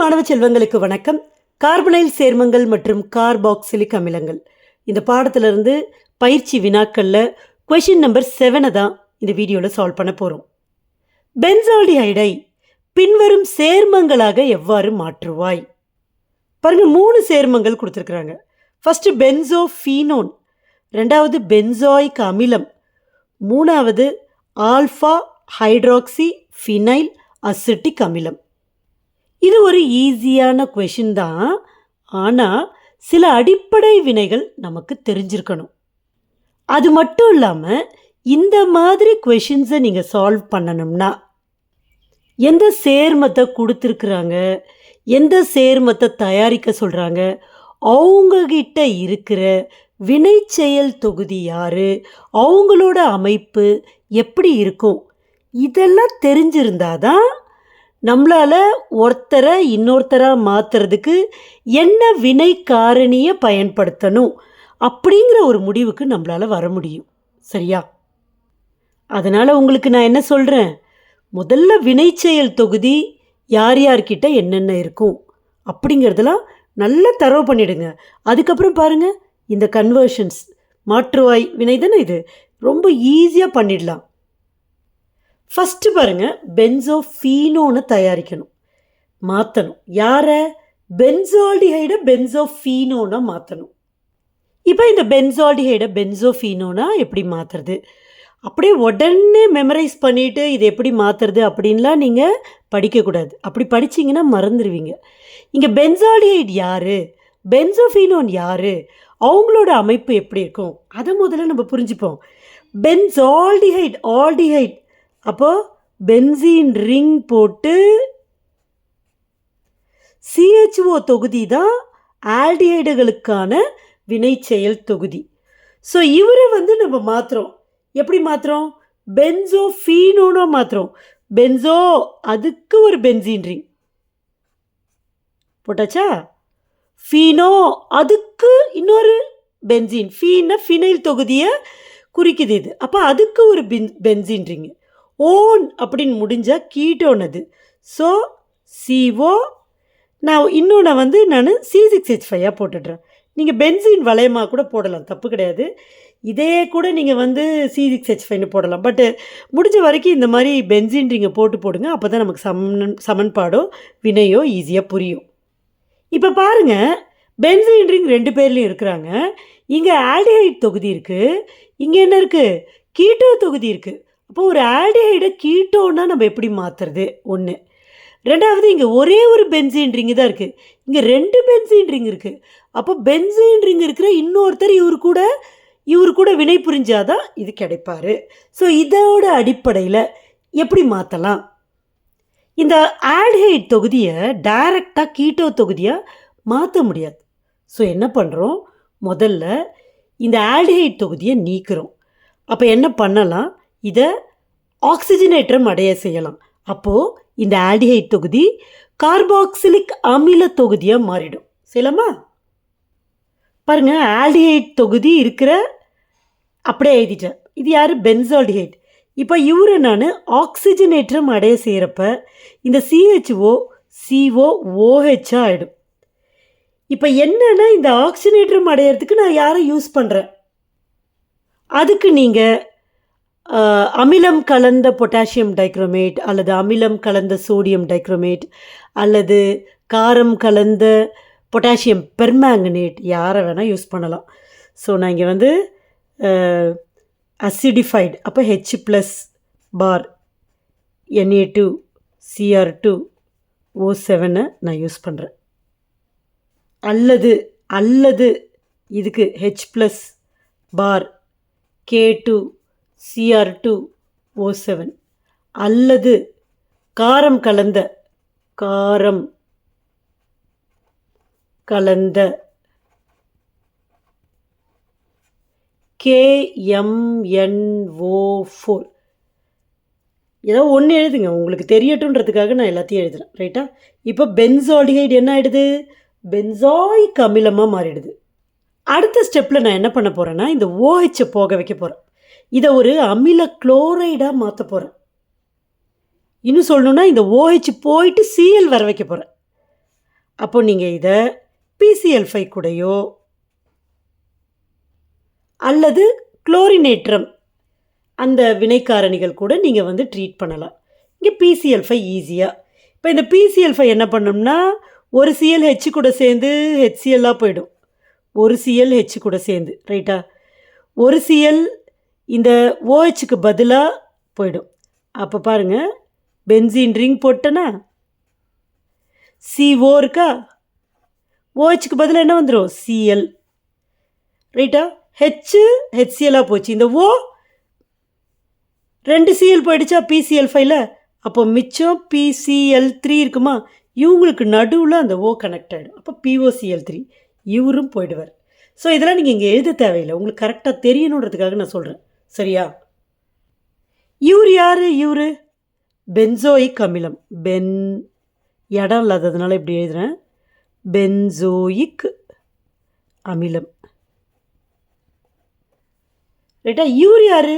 மாணவ செல்வங்களுக்கு வணக்கம். கார்பனைல் சேர்மங்கள் மற்றும் கார்பாக்சிலிக் அமிலங்கள். இந்த பாடத்திலிருந்து பயிற்சி வினாக்களில் கொஷின் நம்பர் செவனை தான் இந்த வீடியோவில் சால்வ் பண்ண போகிறோம் பென்சால்டிஹைடை பின்வரும் சேர்மங்களாக எவ்வாறு மாற்றுவாய்? பாருங்க மூணு சேர்மங்கள் கொடுத்துருக்குறாங்க. ஃபஸ்ட்டு பென்சோ ஃபீனோன் ரெண்டாவது பென்சாயிக் அமிலம். மூணாவது ஆல்ஃபா ஹைட்ராக்சி ஃபினைல் அசிட்டிக் அமிலம். இது ஒரு ஈஸியான கொஷின் தான். ஆனால் சில அடிப்படை வினைகள் நமக்கு தெரிஞ்சிருக்கணும். அது மட்டும் இல்லாமல் இந்த மாதிரி கொஷின்ஸை நீங்கள் சால்வ் பண்ணணும்னா எந்த சேர்மத்தை கொடுத்துருக்குறாங்க எந்த சேர்மத்தை தயாரிக்க சொல்கிறாங்க அவங்கக்கிட்ட இருக்கிற வினை செயல் தொகுதி யார் அவங்களோட அமைப்பு எப்படி இருக்கும் இதெல்லாம் தெரிஞ்சிருந்தாதான் நம்மளால் ஒருத்தரை இன்னொருத்தராக மாற்றுறதுக்கு என்ன வினை காரணியை பயன்படுத்தணும் அப்படிங்கிற ஒரு முடிவுக்கு நம்மளால் வர முடியும். சரியா? அதனால் உங்களுக்கு நான் என்ன சொல்கிறேன் முதல்ல வினைச்செயல் தொகுதி யார் யார்கிட்ட என்னென்ன இருக்கும் அப்படிங்கிறதெல்லாம் நல்லா தரவு பண்ணிடுங்க. அதுக்கப்புறம் பாருங்கள் இந்த கன்வர்ஷன்ஸ் மாற்றுவாய் வினை தானே இது? ரொம்ப ஈஸியாக பண்ணிடலாம். ஃபஸ்ட்டு பாருங்கள் பென்சோஃபீனோன்னு தயாரிக்கணும். மாற்றணும் யாரை? பென்சால்டிஹைடை பென்சோஃபீனோன்னா மாற்றணும் இப்போ இந்த பென்சால்டிஹைடை பென்சோஃபீனோனா எப்படி மாற்றுறது அப்படியே உடனே மெமரைஸ் பண்ணிவிட்டு இது எப்படி மாற்றுறது அப்படின்லாம் நீங்கள் படிக்கக்கூடாது அப்படி படிச்சிங்கன்னா மறந்துடுவீங்க இங்கே பென்சால்டிஹைட் யார்? பென்சோஃபீனோன் யார்? அவங்களோட அமைப்பு எப்படி இருக்கும்? அதை முதல்ல நம்ம புரிஞ்சுப்போம். பென்சால்டிஹைட் ஆல்டிஹைட் அப்போது பென்சீன் ரிங் போட்டு சிஹெச்ஓ தொகுதி தான் ஆல்டிஹைடுகளுக்கான வினைச்செயல் தொகுதி. ஸோ இவரை வந்து நம்ம மாற்றுறோம் எப்படி மாற்றுறோம் பென்சோ ஃபீனோனோ மாற்றுறோம் பென்சோ அதுக்கு ஒரு பென்சீன் ரிங். போட்டாச்சா? ஃபீனோ அதுக்கு இன்னொரு பென்சீன். ஃபீன்னா ஃபினைல் தொகுதியை குறிக்குது இது. அப்போ அதுக்கு ஒரு பென் பென்சீன் ரிங்கு ஓன் அப்படின்னு முடிஞ்சால் கீட்டோன் அது ஸோ சிஓ நான் இன்னொன்று வந்து நான் சி சிக்ஸ் ஹெச் ஃபைவாக போட்டுடுறேன். நீங்கள் பென்சின் வளையமாக கூட போடலாம் தப்பு கிடையாது. இதே கூட நீங்கள் வந்து சி சிக்ஸ் ஹெச் ஃபைவ்னு போடலாம். பட்டு முடிஞ்ச வரைக்கும் இந்த மாதிரி பென்சின் போட்டு போடுங்க அப்போ தான் நமக்கு சமன் சமன்பாடோ வினையோ ஈஸியாக புரியும். இப்போ பாருங்கள் பென்சின் ரிங் ரெண்டு பேர்லேயும் இருக்கிறாங்க. இங்கே ஆல்டிஹைட் தொகுதி இருக்குது இங்கே என்ன இருக்குது கீட்டோ தொகுதி இருக்குது அப்போ ஒரு ஆல்டிஹைடை கீட்டோன்னா நம்ம எப்படி மாற்றுறது ஒன்று ரெண்டாவது இங்கே ஒரே ஒரு பென்சின் ரிங்கு தான் இருக்குது இங்கே ரெண்டு பென்சின் ரிங் இருக்குது அப்போ பென்சின் ரிங் இருக்கிற இன்னொருத்தர் இவர் கூட இவர் கூட வினை புரிஞ்சாதான் இது கிடைப்பார். ஸோ இதோட அடிப்படையில் எப்படி மாற்றலாம் இந்த ஆல்டிஹைட் தொகுதியை டைரெக்டாக கீட்டோ தொகுதியாக மாற்ற முடியாது. ஸோ என்ன பண்ணுறோம் முதல்ல இந்த ஆல்டிஹைட் தொகுதியை நீக்கிறோம். அப்போ என்ன பண்ணலாம்? இதை ஆக்சிஜனேற்றம் அடைய செய்யலாம். அப்போது இந்த ஆல்டிஹைட் தொகுதி கார்பாக்சிலிக் அமில தொகுதியாக மாறிடும். செய்யலாமா? பாருங்கள் ஆல்டிஹைட் தொகுதி இருக்கிற அப்படியே எழுதிட்டேன். இது யார்? பென்சால்டிஹைட் இப்போ இவரை நான் ஆக்சிஜனேற்றம் அடைய செய்கிறப்ப இந்த சிஹெச்ஓ சிஓ ஓஹெச்சாக ஆகிடும் இப்போ என்னென்னா இந்த ஆக்சிஜனேற்றம் அடையிறதுக்கு நான் யாரை யூஸ் பண்ணுறேன் அதுக்கு நீங்கள் அமிலம் கலந்த பொட்டாசியம் டைக்ரோமேட் அல்லது அமிலம் கலந்த சோடியம் டைக்ரோமேட் அல்லது காரம் கலந்த பொட்டாசியம் பெர்மாங்கனேட் யாரை வேணால் யூஸ் பண்ணலாம். ஸோ நான் இங்கே வந்து அசிடிஃபைடு அப்போ H plus bar N A two C R two O செவனை நான் யூஸ் பண்ணுறேன் அல்லது அல்லது இதுக்கு ஹெச் ப்ளஸ் பார் K two C R two O seven அல்லது காரம் கலந்த காரம் கலந்த கேஎம்என்ஓ ஃபோர் ஏதோ ஒன்று எழுதுங்க உங்களுக்கு தெரியட்டுன்றதுக்காக நான் எல்லாத்தையும் எழுதுறேன் ரைட்டா இப்போ பென்சால்டிஹைடு என்ன ஆகிடுது பென்சாயிக் அமிலமாக மாறிடுது. அடுத்த ஸ்டெப்பில் நான் என்ன பண்ண போகிறேன்னா இந்த ஓஹெச்சை போக வைக்க போகிறேன் இதை ஒரு அமில குளோரைடாக மாற்ற போகிறேன் இன்னும் சொல்லணுன்னா இந்த ஓஹெச் போயிட்டு சிஎல் வர வைக்க போகிறேன் அப்போ நீங்கள் இதை பிசிஎல் ஃபை கூடயோ அல்லது குளோரினேற்றம் அந்த வினைக்காரணிகள் கூட நீங்கள் வந்து ட்ரீட் பண்ணலாம். இங்கே பிசிஎல் ஃபை ஈஸியாக இப்போ இந்த பிசிஎல் ஃபை என்ன பண்ணோம்னா ஒரு சிஎல் ஹெச் கூட சேர்ந்து ஹெச்சிஎல்லாக போயிடும். ஒரு சிஎல் ஹெச் கூட சேர்ந்து ரைட்டா ஒரு சிஎல் இந்த ஓஹெச்சுக்கு பதிலாக போயிடும். அப்போ பாருங்கள் பென்சின் ரிங் போட்டேன்னா சிஓ இருக்கா? ஓஹெச்சுக்கு பதிலாக என்ன வந்துடும் சிஎல் ரைட்டா ஹெச்சு ஹெச்சிஎல்லாக போச்சு. இந்த ஓ ரெண்டு சிஎல் போயிடுச்சா? பிசிஎல் ஃபைவ்ல அப்போ மிச்சம் பிசிஎல் த்ரீ இருக்குமா? இவங்களுக்கு நடுவில் அந்த ஓ கனெக்ட் ஆகிடும் அப்போ பிஓசிஎல் த்ரீ இவரும் போயிடுவார். ஸோ இதெல்லாம் நீங்கள் இங்கே எழுத தேவையில்லை. உங்களுக்கு கரெக்டாக தெரியணுன்றதுக்காக நான் சொல்கிறேன் சரியா? இவர் யார்? இவர் பென்சோயிக் அமிலம் பென் இடம் இல்லாததுனால இப்படி எழுதுகிறேன் பென்சோயிக் அமிலம். ரைட்டா இவர் யார்?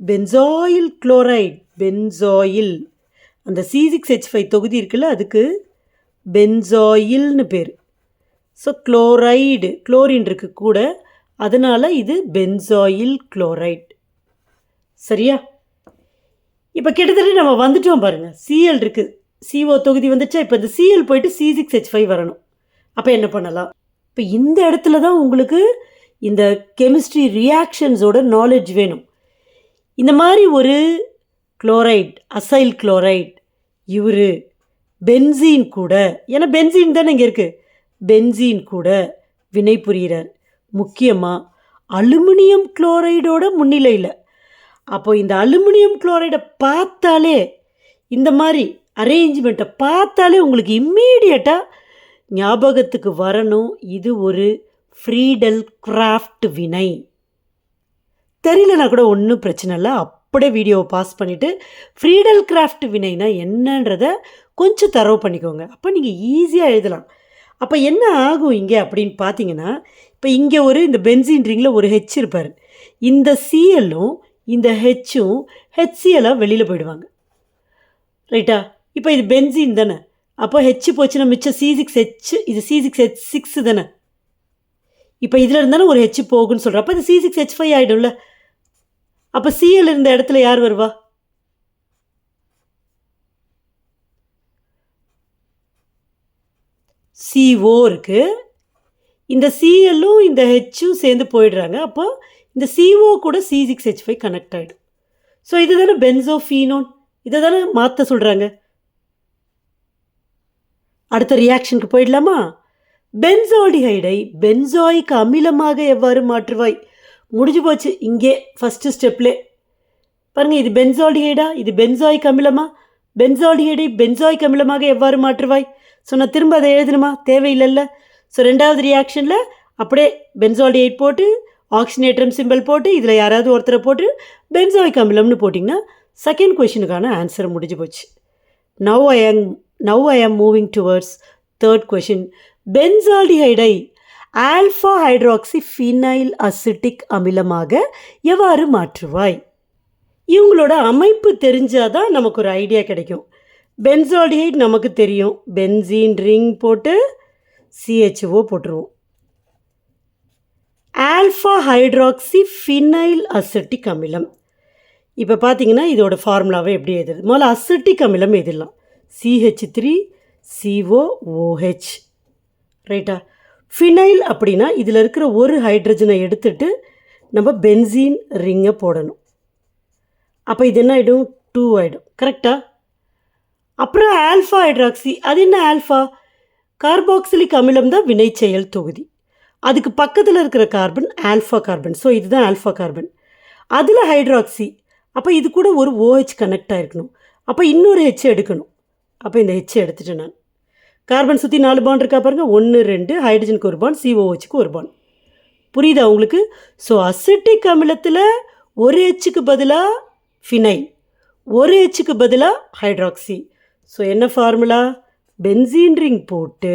Benzoyl chloride. பென்சாயில். அந்த சி சிக்ஸ் ஹெச் ஃபைவ் தொகுதி இருக்குல்ல அதுக்கு பென்சாயில்னு பேர். ஸோ குளோரைடு குளோரின் இருக்குது கூட அதனால் இது பென்சாயில் குளோரைட். சரியா? இப்போ கிட்டத்தட்ட நம்ம வந்துட்டோம் பாருங்கள் சிஎல் இருக்குது சிஓ தொகுதி வந்துச்சா? இப்போ இந்த சிஎல் போயிட்டு சி சிக்ஸ் ஹெச் ஃபைவ் வரணும். அப்போ என்ன பண்ணலாம்? இப்போ இந்த இடத்துல தான் உங்களுக்கு இந்த கெமிஸ்ட்ரி ரியாக்ஷன்ஸோட நாலேஜ் வேணும். இந்த மாதிரி ஒரு குளோரைட் அசைல் குளோரைட் இவர் பென்சீன் கூட ஏன்னா பென்சீன் தானே இங்கே இருக்குது பென்சீன் கூட வினை புரிகிறார் முக்கியமாக அலுமினியம் குளோரைடோட முன்னிலையில். அப்போ இந்த அலுமினியம் குளோரைடை பார்த்தாலே இந்த மாதிரி அரேஞ்ச்மெண்ட்டை பார்த்தாலே உங்களுக்கு இம்மீடியட்டாக ஞாபகத்துக்கு வரணும். இது ஒரு ஃப்ரீடல் கிராஃப்ட் வினை. தெரியலனா கூட ஒன்றும் பிரச்சனை இல்லை. அப்படியே வீடியோவை பாஸ் பண்ணிவிட்டு ஃப்ரீடல் கிராஃப்ட் வினைனா என்னன்றத கொஞ்சம் தரவு பண்ணிக்கோங்க. அப்போ நீங்கள் ஈஸியாக எழுதலாம். அப்போ என்ன ஆகும் இங்கே அப்படின்னு பார்த்தீங்கன்னா இப்போ இங்கே ஒரு இந்த பென்சின் ரிங்கில் ஒரு ஹெச் இருப்பார். இந்த சிஎல்லும் இந்த ஹெச்சும் ஹெச்சிஎல்லாக வெளியில் போயிடுவாங்க. ரைட்டா இப்போ இது பென்சின் தானே? அப்போ ஹெச் போச்சுன்னா மிச்சம் சி சிக்ஸ் ஹெச் இது சி சிக்ஸ் ஹெச் சிக்ஸ் தானே? இப்போ இதில் இருந்தாலும் ஒரு ஹெச் போகுன்னு சொல்கிறேன் அப்போ இது சி சிக்ஸ் ஹெச் ஃபைவ் ஆகிடும்ல அப்போ சிஎல் இருந்த இடத்துல யார் வருவா? சிஓ இருக்குது இந்த சிஎல்லும் இந்த ஹெச்சும் சேர்ந்து போயிடுறாங்க. அப்போ இந்த சிஓ கூட C six H five connect ஆகிடும் ஸோ இது தானே பென்சோ ஃபீனோன் இதை தானே மாற்ற சொல்கிறாங்க அடுத்த ரியாக்ஷனுக்கு போயிடலாமா? பென்சோடிஹைடை பென்சாய்க்கு அமிலமாக எவ்வாறு மாற்றுவாய்? முடிஞ்சு போச்சு. இங்கே ஃபஸ்ட்டு ஸ்டெப்லே பாருங்கள் இது பென்சால்டிஹைடா இது பென்சாய்க்கு அமிலமா? பென்சால்டிஹைடை பென்சாய்க்கு அமிலமாக எவ்வாறு மாற்றுவாய்? ஸோ நான் திரும்ப அதை எழுதணுமா? தேவையில்லைல்ல. ஸோ ரெண்டாவது ரியாக்ஷனில் அப்படியே பென்சால்டிஹைட் போட்டு ஆக்சினேட்ரம் சிம்பிள் போட்டு இதில் யாராவது ஒருத்தரை போட்டு பென்சாயிக் அமிலம்னு போட்டிங்கன்னா செகண்ட் கொஷினுக்கான ஆன்சர் முடிஞ்சு போச்சு. Now I am now I am moving towards third question பென்சால்டிஹைடை alpha hydroxy phenyl acetic அமிலமாக எவ்வாறு மாற்றுவாய்? இவங்களோட அமைப்பு தெரிஞ்சால் தான் நமக்கு ஒரு ஐடியா கிடைக்கும். பென்சோடிஹைட் நமக்கு தெரியும். பென்சீன் ரிங் போட்டு சிஹெச்ஓ போட்டுருவோம். ஆல்ஃபா ஹைட்ராக்சி ஃபினைல் அசட்டிக் அமிலம். இப்போ பார்த்தீங்கன்னா இதோட ஃபார்முலாவை எப்படி எழுதுறது? முதல்ல அசட்டிக் அமிலம் எழுதிடலாம். C H three C O O H ரைட்டா ஃபினைல் அப்படின்னா இதில் இருக்கிற ஒரு ஹைட்ரஜனை எடுத்துட்டு நம்ம பென்சீன் ரிங்கை போடணும். அப்போ இது என்ன ஆகிடும் டூ ஆகிடும் கரெக்டாக அப்புறம் ஆல்ஃபா ஹைட்ராக்சி அது என்ன ஆல்ஃபா கார்பாக்சிலிக் அமிலம் தான் வினைச்செயல் தொகுதி. அதுக்கு பக்கத்தில் இருக்கிற கார்பன் ஆல்ஃபா கார்பன் ஸோ இதுதான் ஆல்ஃபா கார்பன் அதில் ஹைட்ராக்சி அப்போ இது கூட ஒரு ஓஹெச் கனெக்ட் ஆகிருக்கணும் அப்போ இன்னொரு ஹெச் எடுக்கணும். அப்போ இந்த ஹெச் எடுத்துட்டேன் நான். கார்பன் சுற்றி நாலு பாண்ட் இருக்கா பாருங்கள் ஒன்று ரெண்டு ஹைட்ரஜனுக்கு ஒரு பாண்ட் சிஓஹெச்சுக்கு ஒரு பாண்ட் புரியுதா உங்களுக்கு? ஸோ அசிட்டிக் அமிலத்தில் ஒரு ஹெச்சுக்கு பதிலாக ஃபினைல் ஒரு ஹெச்சுக்கு பதிலாக ஹைட்ராக்சி ஸோ என்ன ஃபார்முலா பென்சீன் ரிங் போட்டு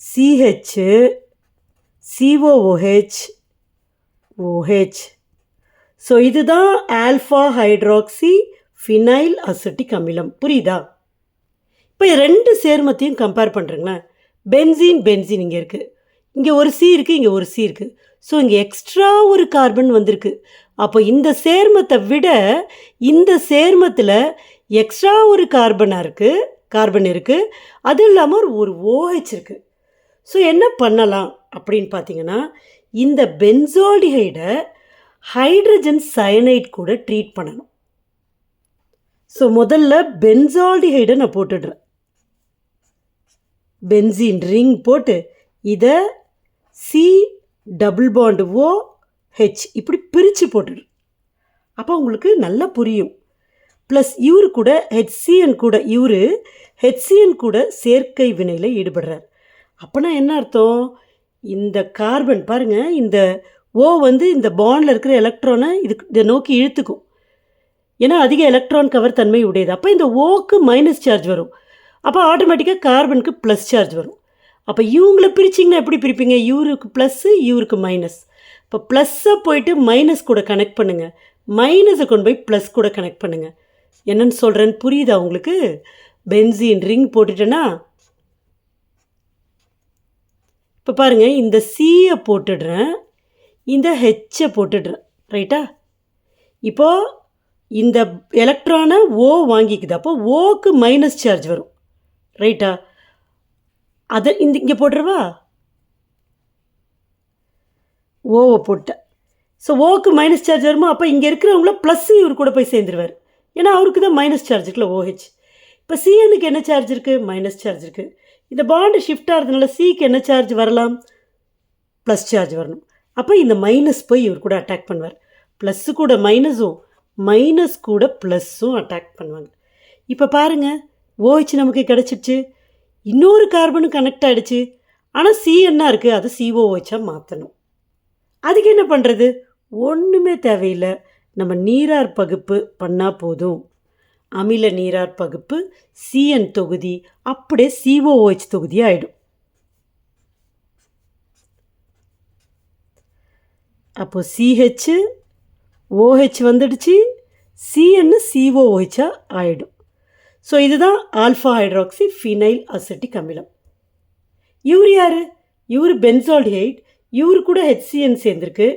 C H C O O H O H so இதுதான் ஆல்ஃபா ஹைட்ராக்சி ஃபினைல் அசிட்டிக் அமிலம். புரியுதா? இப்போ ரெண்டு சேர்மத்தையும் கம்பேர் பண்ணுறீங்களேன் பென்சீன் பென்சீன் இங்கே இருக்குது இங்கே ஒரு சி இருக்குது இங்கே ஒரு சி இருக்குது ஸோ இங்கே எக்ஸ்ட்ரா ஒரு கார்பன் வந்திருக்கு. அப்போ இந்த சேர்மத்தை விட இந்த சேர்மத்தில் எக்ஸ்ட்ரா ஒரு கார்பனாக இருக்குது கார்பன் இருக்குது அது இல்லாமல் ஒரு ஓஹெச் இருக்குது ஸோ என்ன பண்ணலாம் அப்படின்னு பார்த்தீங்கன்னா இந்த பென்சோல்டிஹைடை ஹைட்ரஜன் சயனைட் கூட ட்ரீட் பண்ணணும். ஸோ முதல்ல பென்சால்டிஹைடை நான் போட்டுடுறேன். பென்சின் ரிங் போட்டு இதை C double bond O H இப்படி பிரித்து போட்டுடு. அப்போ உங்களுக்கு நல்லா புரியும். ப்ளஸ் இவர் கூட ஹெச்சிஎன் கூட இவரு ஹெச்சிஎன் கூட சேர்க்கை வினையில் ஈடுபடுறார். அப்போனா என்ன அர்த்தம்? இந்த கார்பன் பாருங்கள் இந்த ஓ வந்து இந்த பாண்டில் இருக்கிற எலக்ட்ரானை இதுக்கு இதை நோக்கி இழுத்துக்கும். ஏன்னா அதிக எலக்ட்ரான் கவர் தன்மை உடையது. அப்போ இந்த ஓக்கு மைனஸ் சார்ஜ் வரும். அப்போ ஆட்டோமேட்டிக்காக கார்பனுக்கு ப்ளஸ் சார்ஜ் வரும். அப்போ இவங்களை பிரிச்சிங்கன்னா எப்படி பிரிப்பீங்க? இவருக்கு ப்ளஸ்ஸு இவருக்கு மைனஸ் இப்போ ப்ளஸ்ஸை போயிட்டு மைனஸ் கூட கனெக்ட் பண்ணுங்கள் மைனஸை கொண்டு போய் ப்ளஸ் கூட கனெக்ட் பண்ணுங்கள் என்னன்னு சொல்கிறேன்னு புரியுதா உங்களுக்கு? பென்சின் ரிங் போட்டுட்டேன்னா? இப்போ பாருங்கள் இந்த சியை போட்டுடுறேன். இந்த ஹெச்சை போட்டுடுறேன். ரைட்டா இப்போது இந்த எலக்ட்ரானை ஓ வாங்கிக்குது. அப்போ ஓக்கு மைனஸ் சார்ஜ் வரும். ரைட்டா அதை இந்த இங்கே போட்டுருவா? ஓவை போட்டேன் ஸோ ஓக்கு மைனஸ் சார்ஜ் வருமா அப்போ இங்கே இருக்கிறவங்கள ப்ளஸ் இவர் கூட போய் சேர்ந்துருவார். ஏன்னா அவருக்கு தான் மைனஸ் சார்ஜ் இருக்குல்ல ஓஹெச் இப்போ சிஎனுக்கு என்ன சார்ஜ் இருக்குது மைனஸ் சார்ஜ் இருக்குது இந்த பாண்டு ஷிஃப்ட் ஆகிறதுனால சிக்கு என்ன சார்ஜ் வரலாம்? ப்ளஸ் சார்ஜ் வரணும். அப்போ இந்த மைனஸ் போய் இவர் கூட அட்டாக் பண்ணுவார். ப்ளஸ்ஸு கூட மைனஸும் மைனஸ் கூட ப்ளஸ்ஸும் அட்டாக் பண்ணுவாங்க. இப்போ பாருங்கள் ஓஹெச் நமக்கு கிடச்சிடுச்சு இன்னொரு கார்பனும் கனெக்ட் ஆகிடுச்சு ஆனால் சி என்ன இருக்குது அதை சிஓஹெச்சாக மாற்றணும் அதுக்கு என்ன பண்ணுறது ஒன்றுமே தேவையில்லை. நம்ம நீரார் பகுப்பு பண்ணால் போதும். அமில நீரார் பகுப்பு சிஎன் தொகுதி அப்படியே சிஓஓஹெச் தொகுதி ஆகிடும் அப்போ சிஹெச் ஓஹெச் வந்துடுச்சு. சிஎன்னு சிஓஓஹெச்சாக ஆகிடும் ஸோ இதுதான் ஆல்ஃபா ஹைட்ராக்சி ஃபினைல் அசட்டிக் அமிலம் இவர் யார்? இவர் பென்சால்டிஹைட் இவர் கூட ஹெச்சிஎன் சேர்ந்துருக்கு.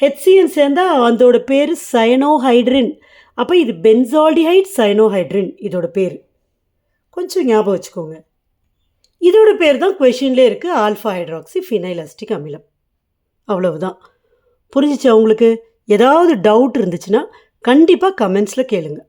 ஹெச்சிஎன் சேர்ந்தால் அதோட பேர் சயனோஹைட்ரின் அப்போ இது பென்சால்டிஹைட் சயனோஹைட்ரின் இதோட பேர். கொஞ்சம் ஞாபகம் வச்சுக்கோங்க. இதோட பேர் தான் கொஷின்லேயே இருக்குது ஆல்ஃபா ஹைட்ராக்சி ஃபினைல் அசிட்டிக் அமிலம் அவ்வளவுதான். புரிஞ்சிச்சா உங்களுக்கு? ஏதாவது டவுட் இருந்துச்சுன்னா கண்டிப்பாக கமெண்ட்ஸில் கேளுங்கள்